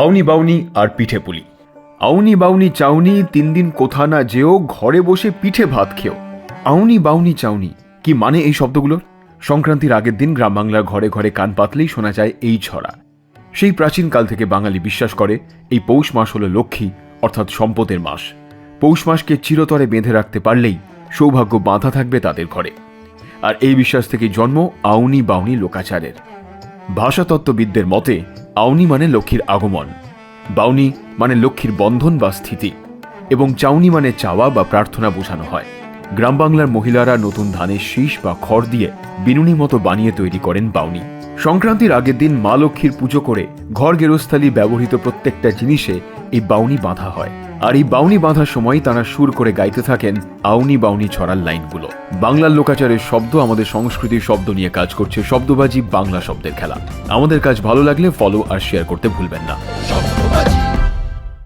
আউনি বাউনি আর পিঠে পুলি। আউনি বাউনি চাউনি তিন দিন কোথা না যেও, ঘরে বসে পিঠে ভাত খেও। আউনি বাউনি চাউনি, কি মানে এই শব্দগুলোর সংক্রান্তির আগের দিন গ্রাম বাংলার ঘরে ঘরে কান পাতলেই শোনা যায় এই ছড়া। সেই প্রাচীনকাল থেকে বাঙালি বিশ্বাস করে, এই পৌষ মাস হল লক্ষ্মী, অর্থাৎ সম্পদের মাস। পৌষ মাসকে চিরতরে বেঁধে রাখতে পারলেই সৌভাগ্য বাঁধা থাকবে তাদের ঘরে। আর এই বিশ্বাস থেকে জন্ম আউনি বাউনি লোকাচারের। ভাষাতত্ত্ববিদদের মতে, আউনি মানে লক্ষ্মীর আগমন। বাউনি মানে লক্ষ্মীর বন্ধন বা স্থিতি। এবং চাউনি মানে চাওয়া বা প্রার্থনা বোঝানো হয়। গ্রাম বাংলার মহিলারা নতুন ধানের শীষ বা খড় দিয়ে বিনুনি মতো বানিয়ে তৈরি করেন বাউনি। সংক্রান্তির আগের দিন মা লক্ষ্মীর পুজো করে ঘর গেরস্থালি ব্যবহৃত প্রত্যেকটা জিনিসে এই বাউনি বাঁধা হয়। আর এই বাউনি বাঁধার সময় তারা সুর করে গাইতে থাকেন আউনি বাউনি ছড়ার লাইনগুলো। বাংলার লোকাচারের শব্দ আমাদের সংস্কৃতির শব্দ নিয়ে কাজ করছে শব্দবাজি বাংলা শব্দের খেলা। আমাদের কাজ ভালো লাগলে ফলো আর শেয়ার করতে ভুলবেন না।